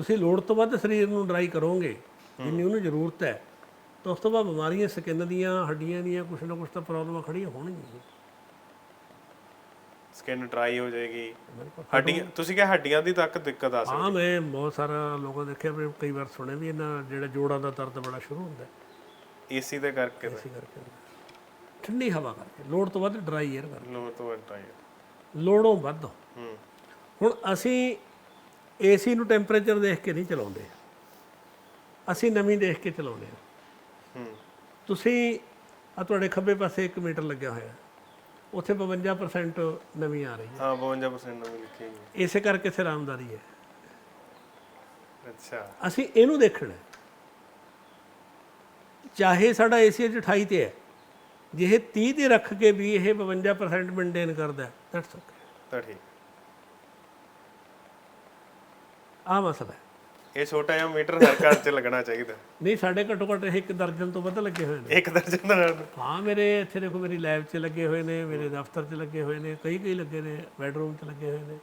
ਤੁਸੀਂ ਲੋੜ ਤੋਂ ਵੱਧ ਸਰੀਰ ਨੂੰ ਡਰਾਈ ਕਰੋਗੇ ਜਿੰਨੀ ਉਹਨੂੰ ਜ਼ਰੂਰਤ ਹੈ ਤਾਂ ਉਸ ਤੋਂ ਬਾਅਦ ਬਿਮਾਰੀਆਂ ਸਕਿਨ ਦੀਆਂ ਹੱਡੀਆਂ ਦੀਆਂ ਕੁਛ ਨਾ ਕੁਛ ਤਾਂ ਪ੍ਰੋਬਲਮਾਂ ਖੜੀਆਂ ਹੋਣਗੀਆਂ ਸਕਿਨ ਡਰਾਈ ਹੋ ਜਾਏਗੀ। ਹੱਡੀਆਂ ਤੁਸੀਂ ਕਿਹਾ ਹੱਡੀਆਂ ਦੀ ਤੱਕ ਦਿੱਕਤ ਆ ਸਕਦੀ। ਹਾਂ ਮੈਂ ਬਹੁਤ ਸਾਰਾ ਲੋਕਾਂ ਦੇਖਿਆ ਵੀ ਕਈ ਵਾਰ ਸੁਣਿਆ ਵੀ ਇਹਨਾਂ ਜਿਹੜਾ ਜੋੜਾਂ ਦਾ ਦਰਦ ਬੜਾ ਸ਼ੁਰੂ ਹੁੰਦਾ ਹੈ। ਏਸੀ ਦੇ ਕਰਕੇ। ਇਸੇ ਕਰਕੇ ਠੰਡੀ ਹਵਾ ਕਰਕੇ ਲੋੜ ਤੋਂ ਵੱਧ ਡਰਾਈ 에ਅਰ ਕਰਕੇ। ਲੋੜ ਤੋਂ ਵੱਧ ਡਰਾਈ ਲੋੜੋਂ ਵੱਧ। ਹੂੰ। ਹੁਣ ਅਸੀਂ ਏਸੀ ਨੂੰ ਟੈਂਪਰੇਚਰ ਦੇਖ ਕੇ ਨਹੀਂ ਚਲਾਉਂਦੇ। ਅਸੀਂ ਨਵੀਂ ਦੇਖ ਕੇ ਚਲਾਉਂਦੇ ਹਾਂ। ਤੁਸੀਂ ਆ ਤੁਹਾਡੇ ਖੱਬੇ ਪਾਸੇ 1 ਮੀਟਰ ਲੱਗਿਆ ਹੋਇਆ। ਉੱਥੇ 52% ਨਵੀਂ ਆ ਰਹੀ ਹੈ। ਹਾਂ 52% ਨਵੀਂ ਲਿਖੀ ਹੋਈ ਹੈ। ਇਸੇ ਕਰਕੇ ਸਿਰ ਆਮਦਾਰੀ ਹੈ। ਅੱਛਾ। ਅਸੀਂ ਇਹਨੂੰ ਦੇਖਣਾ ਹੈ। ਚਾਹੇ ਸਾਡਾ ਏਸੀ 28 ਤੇ ਹੈ। ਜੇ ਇਹ 30 ਤੇ ਰੱਖ ਕੇ ਵੀ ਇਹ 52% ਮੇਨਟੇਨ ਕਰਦਾ ਦੈਟਸ ਓਕੇ ਤਾਂ ਠੀਕ। ਆ ਮਸਲਾ ਹੈ। ਇਹ ਛੋਟਾ ਜਿਹਾ ਮੀਟਰ ਹਰ ਘਰ 'ਚ ਲੱਗਣਾ ਚਾਹੀਦਾ। ਨਹੀਂ ਸਾਡੇ ਘੱਟੋ ਘੱਟ ਇਹ ਇੱਕ ਦਰਜਨ ਤੋਂ ਵੱਧ ਲੱਗੇ ਹੋਏ ਨੇ। ਇੱਕ ਦਰਜਨ ਦਾ ਨਾਲ। ਹਾਂ ਮੇਰੇ ਇੱਥੇ ਦੇਖੋ ਮੇਰੀ ਲੈਬ 'ਚ ਲੱਗੇ ਹੋਏ ਨੇ ਮੇਰੇ ਦਫ਼ਤਰ 'ਚ ਲੱਗੇ ਹੋਏ ਨੇ ਕਈ ਕਈ ਲੱਗੇ ਨੇ ਬੈਡਰੂਮ 'ਚ ਲੱਗੇ ਹੋਏ ਨੇ।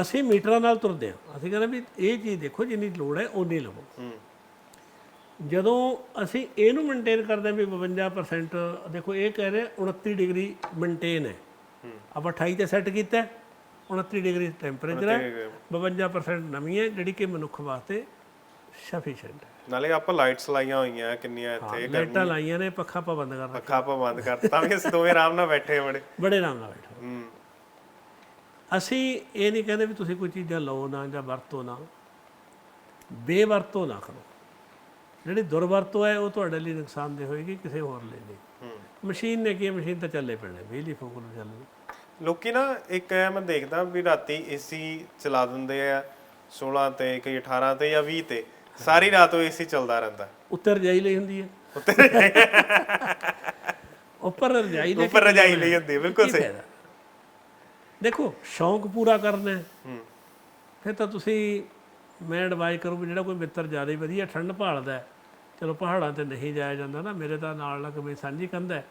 ਅਸੀਂ ਮੀਟਰਾਂ ਨਾਲ ਤੁਰਦੇ ਹਾਂ। ਅਸੀਂ ਕਹਿੰਦੇ ਵੀ ਇਹ ਚੀਜ਼ ਦੇਖੋ ਜਿੰਨੀ ਲੋੜ ਹੈ ਓਨੀ ਲਵੋ। ਹੂੰ। ਜਦੋਂ ਅਸੀਂ ਇਹਨੂੰ ਮੇਨਟੇਨ ਕਰਦੇ ਹਾਂ ਵੀ 52% ਦੇਖੋ ਇਹ ਕਹਿ ਰਹੇ 29 ਡਿਗਰੀ ਮੇਨਟੇਨ ਹੈ। ਆਪਾਂ 28 ਤੇ ਸੈੱਟ ਕੀਤਾ ਹੈ, 29 ਡਿਗਰੀ ਟੈਂਪਰੇਚਰ ਹੈ 52% ਨਮੀ ਹੈ ਜਿਹੜੀ ਕਿ ਮਨੁੱਖ ਵਾਸਤੇ ਸਫੀਸ਼ੀਐਂਟ ਹੈ। ਨਾਲੇ ਆਪਾਂ ਲਾਈਟਸ ਲਾਈਆਂ ਹੋਈਆਂ ਕਿੰਨੀਆਂ ਇੱਥੇ ਲਾਈਟਾਂ ਲਾਈਆਂ ਨੇ ਪੱਖਾ ਆਪਾਂ ਬੰਦ ਕਰ ਪੱਖਾ ਆਪਾਂ ਬੰਦ ਕਰਤਾ ਵੀ ਅਸੀਂ ਦੋਵੇਂ ਆਰਾਮ ਨਾਲ ਬੈਠੇ ਬੜੇ। ਬੜੇ ਆਰਾਮ ਨਾਲ ਬੈਠੋ ਅਸੀਂ ਇਹ ਨਹੀਂ ਕਹਿੰਦੇ ਵੀ ਤੁਸੀਂ ਕੋਈ ਚੀਜ਼ਾਂ ਲਓ ਨਾ ਜਾਂ ਵਰਤੋ ਨਾ। ਬੇਵਰਤੋਂ ਨਾ ਕਰੋ। ਜਿਹੜੀ ਦੁਰਵਰਤੋਂ ਹੈ ਉਹ ਤੁਹਾਡੇ ਲਈ ਨੁਕਸਾਨਦੇ ਹੋਏਗੀ ਕਿਸੇ ਹੋਰ ਲਈ ਨਹੀਂ। ਮਸ਼ੀਨ ਨੇ ਕੀ ਮਸ਼ੀਨ ਤਾਂ ਚੱਲੇ ਪੈਣੇ ਬਿਜਲੀ ਫੂਕ ਨੂੰ ਚੱਲਣੀ। ਲੋਕੀ ਨਾ ਇੱਕ ਐ ਮੈਂ ਦੇਖਦਾ ਵੀ ਰਾਤੀ ਏਸੀ ਚਲਾ ਦਿੰਦੇ ਆ 16 ਤੇ ਕਈ 18 ਤੇ ਜਾਂ 20 ਤੇ ਸਾਰੀ ਰਾਤ ਉਹ ਏਸੀ ਚੱਲਦਾ ਰਹਿੰਦਾ। ਉੱਤਰ ਰਜਾਈ ਲਈ ਹੁੰਦੀ ਹੈ। ਉੱਪਰ ਰਜਾਈ ਲੈ ਉੱਪਰ ਰਜਾਈ ਲਈ ਹੁੰਦੀ ਹੈ, ਬਿਲਕੁਲ ਸਹੀ। ਫਾਇਦਾ? ਦੇਖੋ ਸ਼ੌਂਕ ਪੂਰਾ ਕਰਨਾ ਹੈ। ਹੂੰ। ਫਿਰ ਤਾਂ ਤੁਸੀਂ ਮੈਂ ਐਡਵਾਈਸ ਕਰੂੰ ਵੀ ਜਿਹੜਾ ਕੋਈ ਮਿੱਤਰ ਜ਼ਿਆਦਾ ਹੀ ਵਧੀਆ ਠੰਡ ਭਾਲਦਾ ਹੈ, ਚਲੋ ਪਹਾੜਾਂ ਤੇ ਨਹੀਂ ਜਾਇਆ ਜਾਂਦਾ ਨਾ ਮੇਰੇ ਤਾਂ ਨਾਲ ਲੱਗ ਮੇਰੀ ਸਾਂਝੀ ਕੰਧ ਹੈ।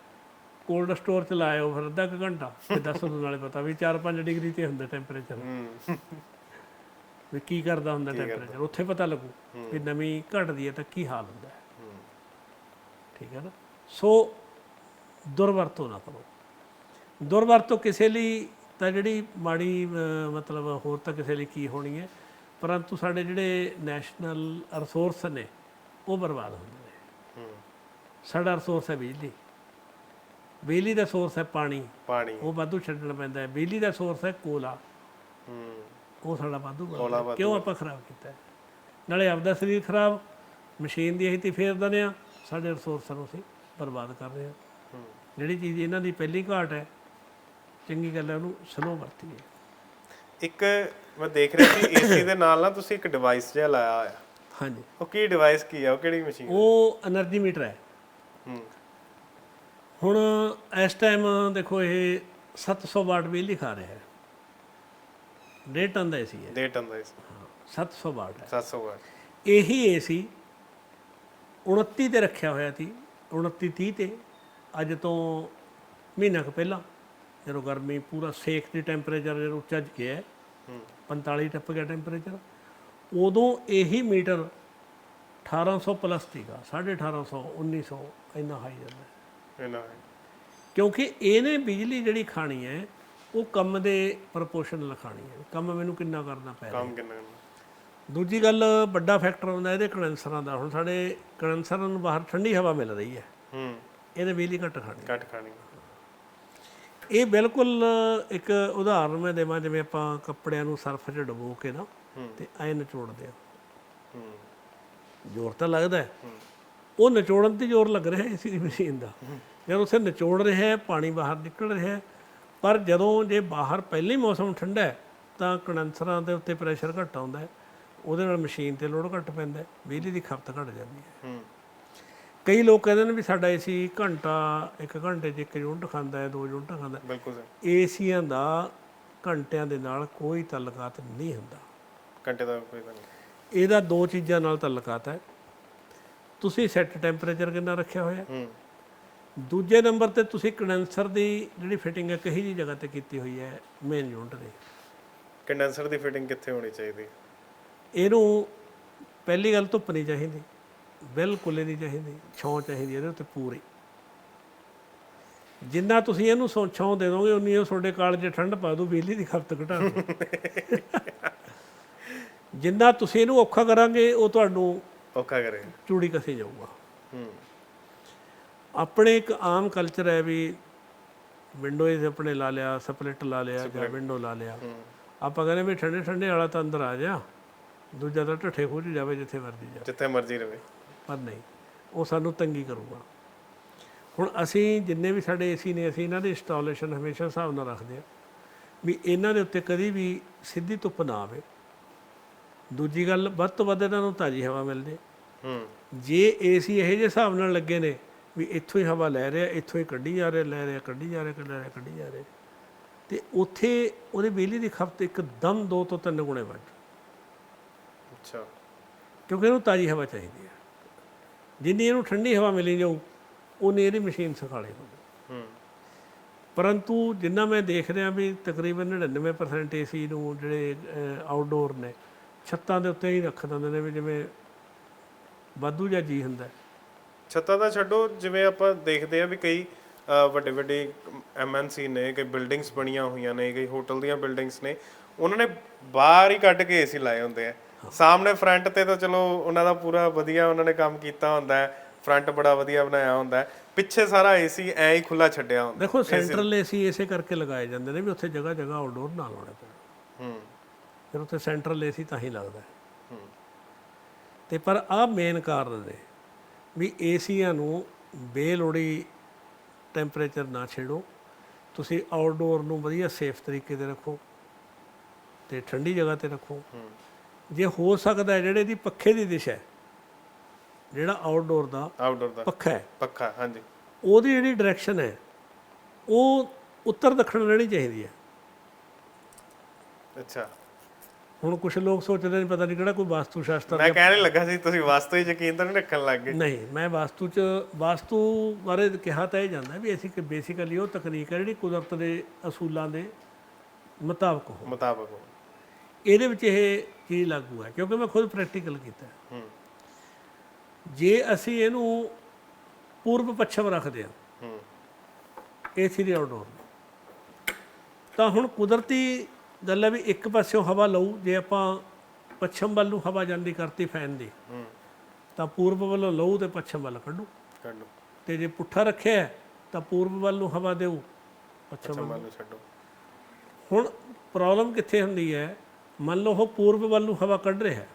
ਕੋਲਡ ਸਟੋਰ ਚ ਲਾਇਓ ਫਿਰ ਅੱਧਾ ਕੁ ਘੰਟਾ ਤੇ ਦੱਸ ਦੋ ਨਾਲੇ ਪਤਾ ਵੀ 4-5 ਡਿਗਰੀ ਤੇ ਹੁੰਦਾ ਟੈਂਪਰੇਚਰ ਹੂੰ। ਵੀ ਕੀ ਕਰਦਾ ਹੁੰਦਾ ਟੈਂਪਰੇਚਰ ਉੱਥੇ ਪਤਾ ਲੱਗੂ ਵੀ ਨਮੀ ਘਟਦੀ ਹੈ ਤਾਂ ਕੀ ਹਾਲ ਹੁੰਦਾ ਹੈ। ਠੀਕ ਹੈ ਨਾ? ਸੋ ਦੁਰਵਰਤੋਂ ਨਾ ਕਰੋ। ਦੁਰਵਰਤੋਂ ਕਿਸੇ ਲਈ ਤਾਂ ਜਿਹੜੀ ਮਾੜੀ ਮਤਲਬ ਹੋਰ ਤਾਂ ਕਿਸੇ ਲਈ ਕੀ ਹੋਣੀ ਹੈ ਪਰੰਤੂ ਸਾਡੇ ਜਿਹੜੇ ਨੈਸ਼ਨਲ ਰਿਸੋਰਸ ਨੇ ਉਹ ਬਰਬਾਦ ਹੁੰਦੇ ਨੇ। ਸਾਡਾ ਰਿਸੋਰਸ ਹੈ ਬਿਜਲੀ। ਬਿਜਲੀ ਦਾ ਸੋਰਸ ਹੈ ਪਾਣੀ। ਪਾਣੀ। ਉਹ ਵਾਧੂ ਛੱਡਣਾ ਪੈਂਦਾ ਹੈ। ਬਿਜਲੀ ਦਾ ਸੋਰਸ ਹੈ ਕੋਲਾ। ਹੂੰ। ਉਹ ਸਾਡਾ ਵਾਧੂ ਕਿਉਂ ਆਪਾਂ ਖਰਾਬ ਕੀਤਾ ਨਾਲੇ ਆਪਦਾ ਸਰੀਰ ਖਰਾਬ ਮਸ਼ੀਨ ਦੀ ਅਸੀਂ ਤੇ ਫੇਰ ਦਿੰਦੇ ਆ ਸਾਡੇ ਰਿਸੋਰਸਾਂ ਨੂੰ ਅਸੀਂ ਬਰਬਾਦ ਕਰ ਰਹੇ ਆ ਹੂੰ। ਜਿਹੜੀ ਚੀਜ਼ ਇਹਨਾਂ ਦੀ ਪਹਿਲੀ ਘਾਟ ਹੈ ਚੰਗੀ ਗੱਲ ਹੈ ਉਹਨੂੰ ਸਲੋ ਵਰਤੀਏ। ਇੱਕ ਮੈਂ ਦੇਖ ਰਿਹਾ ਸੀ ਏਸੀ ਦੇ ਨਾਲ ਨਾ ਤੁਸੀਂ ਇੱਕ ਡਿਵਾਈਸ ਜਿਹਾ ਲਾਇਆ ਹੋਇਆ। ਹਾਂਜੀ। ਉਹ ਕੀ ਡਿਵਾਈਸ ਕੀ ਹੈ ਉਹ ਕਿਹੜੀ ਮਸ਼ੀਨ ਉਹ એનર્ਜੀ ਮੀਟਰ ਹੈ। ਹੁਣ ਇਸ ਟਾਈਮ ਦੇਖੋ ਇਹ 700 ਵਾਟ ਬਿਜਲੀ ਖਾ ਰਿਹਾ ਹੈ। ਡੇਢ ਟਨ ਦਾ ਏਸੀ ਹੈ। ਦੇ ਟਨ ਦਾ ਏਸੀ। ਹਾਂ, 700 ਵਾਟ ਹੈ। 700 ਵਾਟ। ਇਹੀ ਏਸੀ 29 ਤੇ ਰੱਖਿਆ ਹੋਇਆ ਸੀ 29 30 ਤੇ। ਅੱਜ ਤੋਂ ਮਹੀਨਾ ਕੁ ਪਹਿਲਾਂ ਜਦੋਂ ਗਰਮੀ ਪੂਰਾ ਸੇਕ ਦੀ ਟੈਂਪਰੇਚਰ ਜਦੋਂ ਉੱਚਾ ਜ ਗਿਆ ਹੂੰ। 45 ਟੱਪ ਗਿਆ ਟੈਂਪਰੇਚਰ ਉਦੋਂ ਇਹੀ ਮੀਟਰ 1800 ਪਲੱਸ ਸੀਗਾ 1850 1900 ਇੰਨਾ ਹਾਈ ਜਾਂਦਾ। ਇਹਨਾਂ ਹੈ ਕਿਉਂਕਿ ਇਹਨੇ ਬਿਜਲੀ ਜਿਹੜੀ ਖਾਣੀ ਹੈ ਉਹ ਕੰਮ ਦੇ ਪ੍ਰਪੋਰਸ਼ਨ ਲਿਖਾਣੀ ਹੈ। ਕੰਮ ਮੈਨੂੰ ਕਿੰਨਾ ਕਰਨਾ ਪੈ ਰਿਹਾ ਕੰਮ ਕਿੰਨਾ ਕਰਨਾ? ਦੂਜੀ ਗੱਲ ਵੱਡਾ ਫੈਕਟਰ ਹੁੰਦਾ ਇਹਦੇ ਕੰਡੈਂਸਰਾਂ ਦਾ। ਹੁਣ ਸਾਡੇ ਕੰਡੈਂਸਰਾਂ ਨੂੰ ਬਾਹਰ ਠੰਡੀ ਹਵਾ ਮਿਲ ਰਹੀ ਹੈ। ਹੂੰ। ਇਹਨੇ ਬਿਜਲੀ ਘੱਟ ਖਾਣੀ ਘੱਟ ਖਾਣੀ ਇਹ ਬਿਲਕੁਲ ਇੱਕ ਉਦਾਹਰਨ ਮੈਂ ਦੇਵਾਂ ਜਿਵੇਂ ਆਪਾਂ ਕੱਪੜਿਆਂ ਨੂੰ ਸਰਫ 'ਚ ਡੁਬੋ ਕੇ ਨਾ। ਤੇ ਐ ਨਿਚੋੜਦੇ ਆ ਹੂੰ। ਜ਼ੋਰ ਤਾਂ ਲੱਗਦਾ ਹੈ। ਉਹ ਨਿਚੋੜਨ ਤੇ ਜ਼ੋਰ ਲੱਗ ਰਿਹਾ ਇਸੇ ਮਸ਼ੀਨ ਦਾ। ਜਦੋਂ ਉਸੇ ਨਿਚੋੜ ਰਿਹਾ ਹੈ ਪਾਣੀ ਬਾਹਰ ਨਿਕਲ ਰਿਹਾ ਹੈ ਪਰ ਜਦੋਂ ਜੇ ਬਾਹਰ ਪਹਿਲੇ ਹੀ ਮੌਸਮ ਠੰਡਾ ਹੈ ਤਾਂ ਕੰਡੈਂਸਰਾਂ ਦੇ ਉੱਤੇ ਪ੍ਰੈਸ਼ਰ ਘੱਟ ਆਉਂਦਾ ਹੈ। ਉਹਦੇ ਨਾਲ ਮਸ਼ੀਨ ਤੇ ਲੋਡ ਘੱਟ ਪੈਂਦਾ ਹੈ ਬਿਜਲੀ ਦੀ ਖਪਤ ਘੱਟ ਜਾਂਦੀ ਹੈ। ਕਈ ਲੋਕ ਕਹਿੰਦੇ ਨੇ ਵੀ ਸਾਡਾ ਏਸੀ ਘੰਟਾ ਇੱਕ ਘੰਟੇ 'ਚ ਇੱਕ ਯੂਨਿਟ ਖਾਂਦਾ ਹੈ ਦੋ ਯੂਨਿਟ ਖਾਂਦਾ ਹੈ। ਬਿਲਕੁਲ ਸਹੀ ਏਸੀਆਂ ਦਾ ਘੰਟਿਆਂ ਦੇ ਨਾਲ ਕੋਈ ਤਾਲੁਕਾਤ ਨਹੀਂ ਹੁੰਦਾ। ਘੰਟੇ ਦਾ ਕੋਈ ਇਹਦਾ ਦੋ ਚੀਜ਼ਾਂ ਨਾਲ ਤਾਲੁਕਾਤ ਹੈ। ਤੁਸੀਂ ਸੈੱਟ ਟੈਂਪਰੇਚਰ ਕਿੰਨਾ ਰੱਖਿਆ ਹੋਇਆ ਹੂੰ? ਦੂਜੇ ਨੰਬਰ ਤੇ ਤੁਸੀਂ ਕੰਡੈਂਸਰ ਦੀ ਜਿਹੜੀ ਫਿਟਿੰਗ ਹੈ ਕਹੀ ਜੀ ਜਗ੍ਹਾ ਤੇ ਕੀਤੀ ਹੋਈ ਹੈ ਮੇਨ ਯੂਨਿਟ ਦੇ? ਕੰਡੈਂਸਰ ਦੀ ਫਿਟਿੰਗ ਕਿੱਥੇ ਹੋਣੀ ਚਾਹੀਦੀ? ਇਹਨੂੰ ਪਹਿਲੀ ਗੱਲ ਧੁੱਪ ਨਹੀਂ ਚਾਹੀਦੀ ਬਿਲਕੁਲ ਨਹੀਂ ਚਾਹੀਦੀ ਛਾਂ ਚਾਹੀਦੀ ਇਹਦੇ ਉੱਤੇ ਪੂਰੀ। ਜਿੰਨਾ ਤੁਸੀਂ ਇਹਨੂੰ ਸੌ- ਛਾਂ ਦੇ ਦੋਗੇ ਉਨੀ ਉਹ ਤੁਹਾਡੇ ਕਾਲ 'ਚ ਠੰਡ ਪਾ ਦੂ ਬਿਜਲੀ ਦੀ ਖਪਤ ਘਟਾ ਦੂ। ਜਿੰਨਾ ਤੁਸੀਂ ਇਹਨੂੰ ਔਖਾ ਕਰਾਂਗੇ ਉਹ ਤੁਹਾਨੂੰ ਔਖਾ ਕਰੇ। ਚੂੜੀ ਕਸੇ ਜਾਊਗਾ। ਹੂੰ। ਆਪਣੇ ਇੱਕ ਆਮ ਕਲਚਰ ਹੈ ਵੀ ਵਿੰਡੋਜ਼ ਆਪਣੇ ਲਾ ਲਿਆ ਸਪਲਿਟ ਲਾ ਲਿਆ ਜਾਂ ਵਿੰਡੋ ਲਾ ਲਿਆ। ਆਪਾਂ ਕਹਿੰਦੇ ਵੀ ਠੰਡੇ ਠੰਡੇ ਵਾਲਾ ਤਾਂ ਅੰਦਰ ਆ ਜਾ। ਦੂਜਾ ਤਾਂ ਢੱਠੇ ਖੋਜ ਜਾਵੇ ਜਿੱਥੇ ਮਰਦੀ ਜਾ। ਜਿੱਥੇ ਮਰਜ਼ੀ ਰਵੇ। ਪਰ ਨਹੀਂ ਉਹ ਸਾਨੂੰ ਤੰਗੀ ਕਰੂਗਾ। ਹੁਣ ਅਸੀਂ ਜਿੰਨੇ ਵੀ ਸਾਡੇ ਏਸੀ ਨੇ ਅਸੀਂ ਇਹਨਾਂ ਦੀ ਇੰਸਟਾਲੇਸ਼ਨ ਹਮੇਸ਼ਾ ਹਿਸਾਬ ਨਾਲ ਰੱਖਦੇ ਆ ਵੀ ਇਹਨਾਂ ਦੇ ਉੱਤੇ ਕਦੀ ਵੀ ਸਿੱਧੀ ਧੁੱਪ ਨਾ ਆਵੇ। ਦੂਜੀ ਗੱਲ ਵੱਧ ਤੋਂ ਵੱਧ ਇਹਨਾਂ ਨੂੰ ਤਾਜ਼ੀ ਹਵਾ ਮਿਲ ਜੇ ਹੂੰ। ਜੇ ਏਸੀ ਇਹੋ ਜਿਹੇ ਹਿਸਾਬ ਨਾਲ ਲੱਗੇ ਨੇ ਵੀ ਇੱਥੋਂ ਹੀ ਹਵਾ ਲੈ ਰਿਹਾ ਇੱਥੋਂ ਹੀ ਕੱਢੀ ਜਾ ਰਿਹਾ ਲੈ ਰਿਹਾ ਕੱਢੀ ਜਾ ਰਿਹਾ ਕੱਢ ਰਿਹਾ ਕੱਢੀ ਜਾ ਰਿਹਾ ਤੇ ਉੱਥੇ ਉਹਦੀ ਬਿਜਲੀ ਦੀ ਖਪਤ ਇੱਕਦਮ ਦੋ ਤੋਂ ਤਿੰਨ ਗੁਣੇ ਵੱਧ। ਅੱਛਾ। ਕਿਉਂਕਿ ਇਹਨੂੰ ਤਾਜ਼ੀ ਹਵਾ ਚਾਹੀਦੀ ਹੈ। ਜਿੰਨੀ ਇਹਨੂੰ ਠੰਡੀ ਹਵਾ ਮਿਲੀ ਜਾਊ ਉਨੀ ਇਹਦੀ ਮਸ਼ੀਨ ਸੁਖਾਲੇ ਹੋਊ ਹੂੰ। ਪਰੰਤੂ ਜਿੰਨਾ ਮੈਂ ਦੇਖ ਰਿਹਾ ਵੀ ਤਕਰੀਬਨ 99% ਏਸੀ ਨੂੰ ਜਿਹੜੇ ਆਊਟਡੋਰ ਨੇ ਛੱਤਾਂ ਦੇ ਉੱਤੇ ਹੀ ਰੱਖ ਦਿੰਦੇ ਨੇ ਵੀ ਜਿਵੇਂ ਵਾਧੂ ਜਾਂ ਜੀ ਹੁੰਦਾ। ਛੱਤਾਂ ਦਾ ਛੱਡੋ ਜਿਵੇਂ ਆਪਾਂ ਦੇਖਦੇ ਆ ਵੀ ਕਈ ਵੱਡੇ ਵੱਡੇ ਐਮਐਨਸੀ ਨੇ ਕਈ ਬਿਲਡਿੰਗਸ ਬਣੀਆਂ ਹੋਈਆਂ ਨੇ ਕਈ ਹੋਟਲ ਦੀਆਂ ਬਿਲਡਿੰਗਸ ਨੇ ਉਹਨਾਂ ਨੇ ਬਾਹਰ ਹੀ ਕੱਢ ਕੇ ਏਸੀ ਲਾਏ ਹੁੰਦੇ ਆ। ਸਾਹਮਣੇ ਫਰੰਟ ਤੇ ਤਾਂ ਚਲੋ ਉਹਨਾਂ ਦਾ ਪੂਰਾ ਵਧੀਆ ਉਹਨਾਂ ਨੇ ਕੰਮ ਕੀਤਾ ਹੁੰਦਾ ਹੈ ਫਰੰਟ ਬੜਾ ਵਧੀਆ ਬਣਾਇਆ ਹੁੰਦਾ ਹੈ। ਪਿੱਛੇ ਸਾਰਾ ਏਸੀ ਐ ਹੀ ਖੁੱਲਾ ਛੱਡਿਆ ਹੁੰਦਾ ਦੇਖੋ ਸੈਂਟਰਲ ਏਸੀ ਇਸੇ ਕਰਕੇ ਲਗਾਏ ਜਾਂਦੇ ਨੇ ਵੀ ਉੱਥੇ ਜਗ੍ਹਾ ਜਗ੍ਹਾ ਆਊਟਡੋਰ ਨਾ ਲਾਉਣੇ ਪੈਣ। ਹੂੰ। ਫਿਰ ਉੱਥੇ ਸੈਂਟਰਲ ਏਸੀ ਤਾਂ ਹੀ ਲੱਗਦਾ ਤੇ ਪਰ ਆਹ ਮੇਨ ਕਾਰਨ ਨੇ ਵੀ ਏਸੀਆਂ ਨੂੰ ਬੇਲੋੜੀ ਟੈਂਪਰੇਚਰ ਨਾ ਛੇੜੋ। ਤੁਸੀਂ ਆਊਟਡੋਰ ਨੂੰ ਵਧੀਆ ਸੇਫ ਤਰੀਕੇ ਤੇ ਰੱਖੋ ਤੇ ਠੰਡੀ ਜਗ੍ਹਾ ਤੇ ਰੱਖੋ। ਜੇ ਹੋ ਸਕਦਾ ਜਿਹੜੇ ਦੀ ਪੱਖੇ ਦੀ ਦਿਸ਼ਾ ਹੈ ਜਿਹੜਾ ਆਊਟਡੋਰ ਦਾ ਆਊਟਡੋਰ ਦਾ। ਪੱਖਾ ਹੈ। ਪੱਖਾ ਹਾਂਜੀ। ਉਹਦੀ ਜਿਹੜੀ ਡਾਇਰੈਕਸ਼ਨ ਹੈ ਉਹ ਉੱਤਰ ਦੱਖਣ ਰਹਿਣੀ ਚਾਹੀਦੀ ਹੈ। ਅੱਛਾ। ਹੁਣ ਕੁਝ ਲੋਕ ਸੋਚਦੇ ਨੇ ਪਤਾ ਨਹੀਂ ਕਿਹੜਾ ਕੋਈ ਵਾਸਤੂ ਸ਼ਾਸਤਰ ਮੈਂ ਕਹਿਣ ਲੱਗਾ ਸੀ ਤੁਸੀਂ ਵਾਸਤੂ ਹੀ ਯਕੀਨ ਤਾਂ ਨਹੀਂ ਰੱਖਣ ਲੱਗ ਗਏ। ਨਹੀਂ ਮੈਂ ਵਾਸਤੂ ਚ ਵਾਸਤੂ ਬਾਰੇ ਕਿਹਾ ਤਾਂ ਇਹ ਜਾਂਦਾ ਵੀ ਅਸੀਂ ਕਿ ਬੇਸਿਕਲੀ ਉਹ ਤਕਨੀਕ ਹੈ ਜਿਹੜੀ ਕੁਦਰਤ ਦੇ ਅਸੂਲਾਂ ਦੇ ਮੁਤਾਬਕ ਹੋ ਮੁਤਾਬਕ ਹੋ। ਇਹਦੇ ਵਿੱਚ ਇਹ ਚੀਜ਼ ਲਾਗੂ ਹੈ ਕਿਉਂਕਿ ਮੈਂ ਖੁਦ ਪ੍ਰੈਕਟੀਕਲ ਕੀਤਾ ਹੈ। ਜੇ ਅਸੀਂ ਇਹਨੂੰ ਪੂਰਬ ਪੱਛਮ ਰੱਖਦੇ ਹਾਂ ਹੂੰ। ਏਸੀ ਦੇ ਆਊਟਡੋਰ ਤਾਂ ਹੁਣ ਕੁਦਰਤੀ ਗੱਲ ਹੈ ਵੀ ਇੱਕ ਪਾਸਿਓਂ ਹਵਾ ਲਊ ਜੇ ਆਪਾਂ ਪੱਛਮ ਵੱਲ ਨੂੰ ਹਵਾ ਜਾਂਦੀ ਕਰਤੀ ਫੈਨ ਦੀ ਹੂੰ। ਤਾਂ ਪੂਰਬ ਵੱਲੋਂ ਲਊ ਤੇ ਪੱਛਮ ਵੱਲ ਕੱਢੂ। ਕੱਢੋ। ਤੇ ਜੇ ਪੁੱਠਾ ਰੱਖਿਆ ਹੈ, ਤਾਂ ਪੂਰਬ ਵੱਲ ਨੂੰ ਹਵਾ ਦੇਊ ਪੱਛਮ ਵੱਲ ਲਓ ਛੱਡੋ। ਹੁਣ ਪ੍ਰੋਬਲਮ ਕਿੱਥੇ ਹੁੰਦੀ ਹੈ? ਮੰਨ ਲਓ ਉਹ ਪੂਰਬ ਵੱਲ ਨੂੰ ਹਵਾ ਕੱਢ ਰਿਹਾ ਹੈ।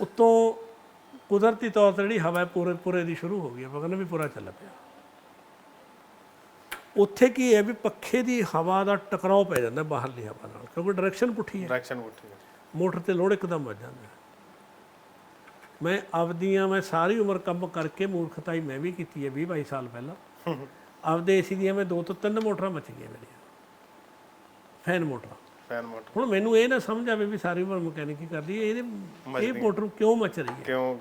ਉਤੋਂ ਕੁਦਰਤੀ ਤੌਰ ਤੇ ਜਿਹੜੀ ਹਵਾ ਹੈ ਪੂਰੇ ਪੂਰੇ ਦੀ ਸ਼ੁਰੂ ਹੋ ਗਈ ਆਪਾਂ ਕਹਿੰਦੇ ਵੀ ਪੂਰਾ ਚੱਲ ਪਿਆ। ਉੱਥੇ ਕੀ ਹੈ ਵੀ ਪੱਖੇ ਦੀ ਹਵਾ ਦਾ ਟਕਰਾਓ ਪੈ ਜਾਂਦਾ ਬਾਹਰਲੀ ਹਵਾ ਨਾਲ ਕਿਉਂਕਿ ਡਾਇਰੈਕਸ਼ਨ ਪੁੱਠੀ ਹੈ। ਡਾਇਰੈਕਸ਼ਨ ਉੱਠੀ ਹੈ। ਮੋਟਰ ਤੇ ਲੋਡ ਇੱਕਦਮ ਵੱਜ ਜਾਂਦਾ। ਹੈ। ਮੈਂ ਆਪਦੀਆਂ ਮੈਂ ਸਾਰੀ ਉਮਰ ਕੰਮ ਕਰਕੇ ਮੂਰਖਤਾਈ ਮੈਂ ਵੀ ਕੀਤੀ ਹੈ 20 22 ਸਾਲ ਪਹਿਲਾਂ। ਆਪਦੇ ਏਸੀ ਦੀਆਂ ਮੈਂ ਦੋ ਤੋਂ ਤਿੰਨ ਮੋਟਰਾਂ ਮਚ ਗਈਆਂ ਮੇਰੀਆਂ। ਫੈਨ ਮੋਟਰਾਂ। Fan motor. ਹੁਣ ਮੈਨੂੰ ਇਹ ਨਾ ਸਮਝ ਆਵੇ ਵੀ ਸਾਰੀ ਉਮਰ ਮਕੈਨਿਕੀ ਕਰਦੀ ਹੈ ਇਹਦੇ ਇਹ ਮੋਟਰ ਕਿਉਂ ਮਚ ਰਹੀ ਹੈ? ਕਿਉਂ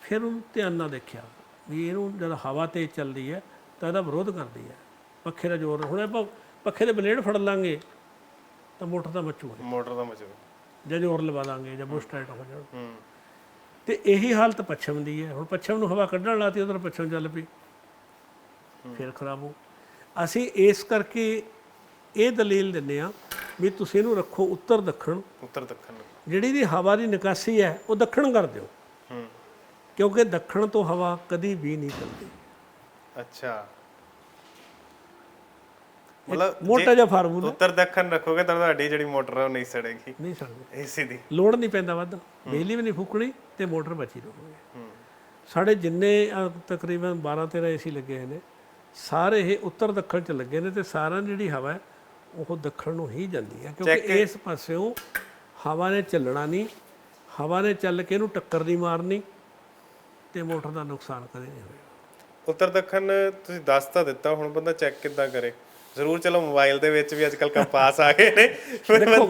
ਫਿਰ ਉਹਨੂੰ ਧਿਆਨ ਨਾਲ ਦੇਖਿਆ ਵੀ ਇਹਨੂੰ ਜਦ ਹਵਾ ਤੇਜ਼ ਚੱਲਦੀ ਹੈ ਤਾਂ ਇਹਦਾ ਵਿਰੋਧ ਕਰਦੀ ਹੈ। ਪੱਖੇ ਦਾ ਜ਼ੋਰ ਹੁਣ ਆਪਾਂ ਪੱਖੇ ਦੇ ਬਲੇਡ ਫੜ ਲਾਂਗੇ ਤਾਂ ਮੋਟਰ ਤਾਂ ਮਚੂਗੀ ਮੋਟਰ ਦਾ ਮਚੋ ਜਾਂ ਜ਼ੋਰ ਲਵਾ ਦਾਂਗੇ ਜਾਂ ਬੁਸ਼ ਟਾਈਟ ਹੋ ਜਾਣ। ਹੂੰ। ਤੇ ਇਹੀ ਹਾਲਤ ਪੱਛਮ ਦੀ ਹੈ। ਹੁਣ ਪੱਛਮ ਨੂੰ ਹਵਾ ਕੱਢਣ ਲਾਤੀ ਉਧਰ ਪੱਛਮ ਚੱਲ ਪਈ। ਫਿਰ ਖਰਾਬ ਹੋ ਅਸੀਂ ਇਸ ਕਰਕੇ ਇਹ ਦਲੀਲ ਦਿੰਦੇ ਆ ਵੀ ਤੁਸੀਂ ਇਹਨੂੰ ਰੱਖੋ ਉੱਤਰ ਦੱਖਣ। ਉੱਤਰ ਦੱਖਣ। ਜਿਹੜੀ ਦੀ ਹਵਾ ਦੀ ਨਿਕਾਸੀ ਹੈ ਉਹ ਦੱਖਣ ਕਰ ਦਿਓ। ਹੂੰ। ਕਿਉਂਕਿ ਦੱਖਣ ਤੋਂ ਹਵਾ ਕਦੀ ਵੀ ਨਹੀਂ ਚੱਲਦੀ। ਅੱਛਾ। ਮਤਲਬ ਮੋਟਾ ਜਿਹਾ ਫਾਰਮੂਲਾ। ਉੱਤਰ ਦੱਖਣ ਰੱਖੋਗੇ ਤਾਂ ਤੁਹਾਡੀ ਜਿਹੜੀ ਮੋਟਰ ਹੈ ਉਹ ਨਹੀਂ ਸੜੇਗੀ। ਨਹੀਂ ਸਕਦੇ ਏਸੀ ਦੀ। ਲੋਡ ਨਹੀਂ ਪੈਂਦਾ ਵੱਧ। ਬਿਜਲੀ ਵੀ ਨਹੀਂ ਫੂਕਣੀ ਤੇ ਮੋਟਰ ਬਚੀ ਰਹੂਗੀ। ਹੂੰ। ਸਾਡੇ ਜਿੰਨੇ ਤਕਰੀਬਨ 12 13 ਏਸੀ ਲੱਗੇ ਹੋਏ ਨੇ ਸਾਰੇ ਇਹ ਉੱਤਰ ਦੱਖਣ ਚ ਲੱਗੇ ਨੇ ਤੇ ਸਾਰਿਆਂ ਦੀ ਜਿਹੜੀ ਹਵਾ ਹੈ ਉਹ ਦੱਖਣ ਨੂੰ ਹੀ ਜਾਂਦੀ ਹੈ। ਕਿਉਂਕਿ ਇਸ ਪਾਸਿਓਂ ਹਵਾ ਨੇ ਚੱਲਣਾ ਨਹੀਂ ਹਵਾ ਨੇ ਚੱਲ ਕੇ ਇਹਨੂੰ ਟੱਕਰ ਦੀ ਮਾਰਨੀ ਤੇ ਮੋਟਰ ਦਾ ਨੁਕਸਾਨ ਕਦੇ ਨਹੀਂ ਹੋਏਗਾ ਉੱਤਰ ਦੱਖਣ ਤੁਸੀਂ ਦੱਸ ਤਾਂ ਦਿੱਤਾ ਹੁਣ ਬੰਦਾ ਚੈੱਕ ਕਿੱਦਾਂ ਕਰੇ। ਜ਼ਰੂਰ ਚਲੋ ਮੋਬਾਈਲ ਦੇ ਵਿੱਚ ਵੀ ਅੱਜਕੱਲ ਕੰਪਾਸ ਆ ਗਏ ਨੇ। ਦੇਖੋ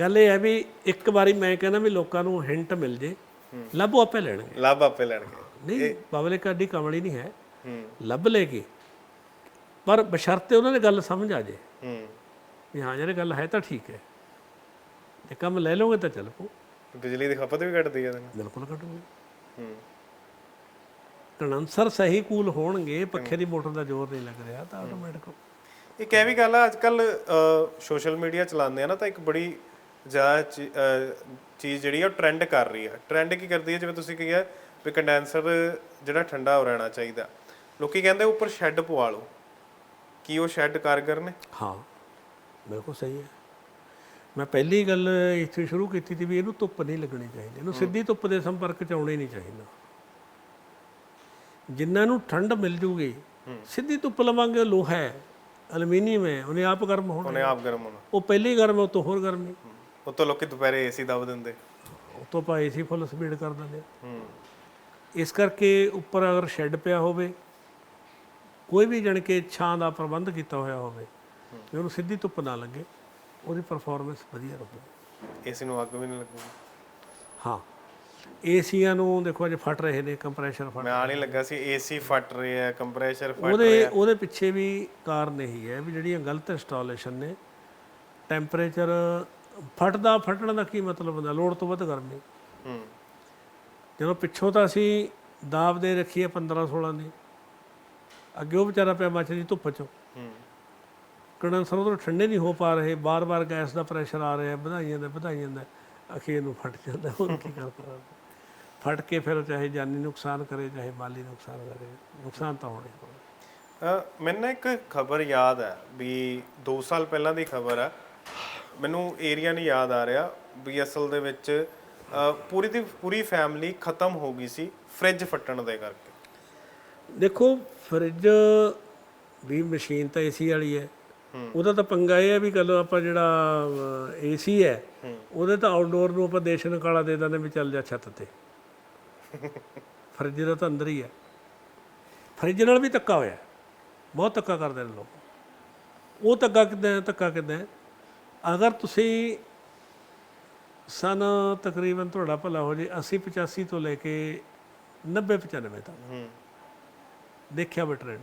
ਗੱਲ ਇਹ ਹੈ ਵੀ ਇੱਕ ਵਾਰੀ ਮੈਂ ਕਹਿੰਦਾ ਵੀ ਲੋਕਾਂ ਨੂੰ ਹਿੰਟ ਮਿਲ ਜੇ ਲੱਭੋ ਆਪੇ ਲੈਣਗੇ। ਲਾਭ ਆਪੇ ਲੈਣਗੇ। ਨਹੀਂ ਪਬਲਿਕ ਅੱਡੀ ਕਮਲੀ ਨਹੀਂ ਹੈ। ਲੱਭ ਲੇਗੀ। ਪਰ ਬਸ਼ਰਤੇ ਉਹਨਾਂ ਨੇ ਗੱਲ ਸਮਝ ਆ ਜੇ। ਹੂੰ। ਵੀ ਹਾਂ ਜਿਹੜੇ ਗੱਲ ਹੈ ਤਾਂ ਠੀਕ ਹੈ। ਜੇ ਕੰਮ ਲੈ ਲਓਗੇ ਤਾਂ ਚੱਲ ਪੋ ਬਿਜਲੀ ਦੀ ਖਪਤ ਵੀ ਘਟਦੀ ਹੈ ਬਿਲਕੁਲ ਘਟੂਗੀ। ਹੂੰ। ਕੰਡੈਂਸਰ ਸਹੀ ਕੂਲ ਹੋਣਗੇ ਪੱਖੇ ਦੀ ਮੋਟਰ ਦਾ ਜ਼ੋਰ ਨਹੀਂ ਲੱਗ ਰਿਹਾ ਤਾਂ ਆਟੋਮੈਟਿਕ ਇੱਕ ਇਹ ਵੀ ਗੱਲ ਆ ਅੱਜ ਕੱਲ ਸੋਸ਼ਲ ਮੀਡੀਆ ਚਲਾਉਂਦੇ ਆ ਨਾ ਤਾਂ ਇੱਕ ਬੜੀ ਜ਼ਿਆਦਾ ਚੀਜ਼ ਜਿਹੜੀ ਆ ਟ੍ਰੈਂਡ ਕਰ ਰਹੀ ਆ। ਟ੍ਰੈਂਡ ਕੀ ਕਰਦੀ ਹੈ ਜਿਵੇਂ ਤੁਸੀਂ ਕਿਹਾ ਵੀ ਕੰਡੈਂਸਰ ਜਿਹੜਾ ਠੰਡਾ ਹੋ ਰਹਿਣਾ ਚਾਹੀਦਾ। ਲੋਕੀ ਕਹਿੰਦੇ ਉੱਪਰ ਸ਼ੈੱਡ ਪਵਾ ਲਓ। ਕੀ ਉਹ ਸ਼ੈੱਡ ਕਾਰਗਰ ਨੇ? ਹਾਂ ਬਿਲਕੁਲ ਸਹੀ ਹੈ। ਮੈਂ ਪਹਿਲੀ ਗੱਲ ਇੱਥੇ ਸ਼ੁਰੂ ਕੀਤੀ ਸੀ ਵੀ ਇਹਨੂੰ ਧੁੱਪ ਨਹੀਂ ਲੱਗਣੀ ਚਾਹੀਦੀ। ਇਹਨੂੰ ਸਿੱਧੀ ਧੁੱਪ ਦੇ ਸੰਪਰਕ ਚ ਆਉਣਾ ਹੀ ਨਹੀਂ ਚਾਹੀਦਾ। ਜਿੰਨਾ ਇਹਨੂੰ ਠੰਡ ਮਿਲ ਜੂਗੀ ਸਿੱਧੀ ਧੁੱਪ ਲਵਾਂਗੇ ਲੋਹਾ ਹੈ ਐਲੂਮੀਨੀਅਮ ਹੈ ਉਹਨੇ ਆਪ ਗਰਮ ਹੋਣਾ। ਉਹਨੇ ਆਪ ਗਰਮ ਹੋਣਾ। ਉਹ ਪਹਿਲੇ ਹੀ ਗਰਮ ਹੈ ਉਹ ਤੋਂ ਹੋਰ ਗਰਮੀ ਉਤੋਂ ਲੋਕੀ ਦੁਪਹਿਰੇ ਏਸੀ ਦਬ ਦਿੰਦੇ। ਉਹ ਤੋਂ ਆਪਾਂ ਏਸੀ ਫੁੱਲ ਸਪੀਡ ਕਰ ਦਿੰਦੇ। ਹਾਂ। ਹੂੰ ਇਸ ਕਰਕੇ ਉੱਪਰ ਅਗਰ ਸ਼ੈੱਡ ਪਿਆ ਹੋਵੇ ਕੋਈ ਵੀ ਜਣ ਕੇ ਛਾਂ ਦਾ ਪ੍ਰਬੰਧ ਕੀਤਾ ਹੋਇਆ ਹੋਵੇ ਤੇ ਉਹਨੂੰ ਸਿੱਧੀ ਧੁੱਪ ਨਾ ਲੱਗੇ ਉਹਦੀ ਪਰਫਾਰਮੈਂਸ ਵਧੀਆ ਰਹੂਗੀ ਏਸੀ ਨੂੰ ਅੱਗ ਵੀ ਨਹੀਂ ਲੱਗੂਗੀ। ਹਾਂ। ਏਸੀਆਂ ਨੂੰ ਦੇਖੋ ਅੱਜ ਫਟ ਰਹੇ ਨੇ ਕੰਪਰੈਸ਼ਰ ਫਟ ਮੈਂ ਆਣ ਹੀ ਲੱਗਾ ਸੀ ਏਸੀ ਫਟ ਰਿਹਾ ਕੰਪਰੈਸ਼ਰ ਫਟ ਉਹਦੇ ਉਹਦੇ ਪਿੱਛੇ ਵੀ ਕਾਰਨ ਇਹੀ ਹੈ ਵੀ ਜਿਹੜੀਆਂ ਗਲਤ ਇੰਸਟਾਲੇਸ਼ਨ ਨੇ ਟੈਂਪਰੇਚਰ ਫਟਦਾ ਫਟਣ ਦਾ ਕੀ ਮਤਲਬ ਹੁੰਦਾ? ਲੋੜ ਤੋਂ ਵੱਧ ਗਰਮੀ। ਹੂੰ। ਜਦੋਂ ਪਿੱਛੋਂ ਤਾਂ ਅਸੀਂ ਦਾਬ ਦੇ ਰੱਖੀਏ 15 16 ਦੀ ਅੱਗੇ ਉਹ ਵਿਚਾਰਾ ਪਿਆ ਮੱਛਦੀ ਧੁੱਪ ਚੋਂ। ਹੂੰ। ਕੰਡੈਂਸਰ ਉਧਰ ਠੰਡੇ ਨਹੀਂ ਹੋ ਪਾ ਰਹੇ ਬਾਰ-ਬਾਰ ਗੈਸ ਦਾ ਪ੍ਰੈਸ਼ਰ ਆ ਰਿਹਾ ਵਧਾਈ ਜਾਂਦਾ ਵਧਾਈ ਜਾਂਦਾ ਅਖੀਰ ਨੂੰ ਫਟ ਜਾਂਦਾ ਹੋਰ ਕੀ ਕਰਦਾ ਫਟ ਕੇ ਫਿਰ ਚਾਹੇ ਜਾਨੀ ਨੁਕਸਾਨ ਕਰੇ ਚਾਹੇ ਮਾਲੀ ਨੁਕਸਾਨ ਕਰੇ ਨੁਕਸਾਨ ਤਾਂ ਹੋਣਾ ਹੀ ਮੈਨੂੰ ਇੱਕ ਖਬਰ ਯਾਦ ਹੈ ਵੀ 2 ਸਾਲ ਪਹਿਲਾਂ ਦੀ ਖਬਰ ਹੈ। ਮੈਨੂੰ ਏਰੀਆ ਨਹੀਂ ਯਾਦ ਆ ਰਿਹਾ ਵੀ ਅਸਲ ਦੇ ਵਿੱਚ ਅ, ਪੂਰੀ ਦੀ ਪੂਰੀ ਫੈਮਿਲੀ ਖਤਮ ਹੋ ਗਈ ਸੀ ਫ੍ਰਿਜ ਫਟਣ ਦੇ ਕਰਕੇ। ਦੇਖੋ ਫਰਿੱਜ ਵੀ ਮਸ਼ੀਨ ਤਾਂ ਏਸੀ ਵਾਲੀ ਹੈ। ਉਹਦਾ ਤਾਂ ਪੰਗਾ ਇਹ ਹੈ ਵੀ ਕੱਲ ਆਪਾਂ ਜਿਹੜਾ ਏਸੀ ਹੈ ਉਹਦੇ ਤਾਂ ਆਊਟਡੋਰ ਨੂੰ ਆਪਾਂ ਦੇਸ਼ਨ ਕਾਲਾ ਦੇ ਦਿੰਦੇ ਵੀ ਚੱਲ ਜਾ ਛੱਤ ਤੇ। ਫਰਿੱਜ ਦਾ ਤਾਂ ਅੰਦਰ ਹੀ ਹੈ। ਫਰਿੱਜ ਨਾਲ ਵੀ ਧੱਕਾ ਹੋਇਆ। ਬਹੁਤ ਧੱਕਾ ਕਰਦੇ ਨੇ ਲੋਕ। ਉਹ ਧੱਕਾ ਕਿੱਦਾਂ ਧੱਕਾ ਕਿੱਦਾਂ ਅਗਰ ਤੁਸੀਂ ਸਨ ਤਕਰੀਬਨ ਤੁਹਾਡਾ ਭਲਾ ਹੋ ਜੇ 80 85 ਤੋਂ ਲੈ ਕੇ 90 95 ਤੱਕ ਹੂੰ। ਦੇਖਿਆ ਵਾ ਟ੍ਰੈਂਡ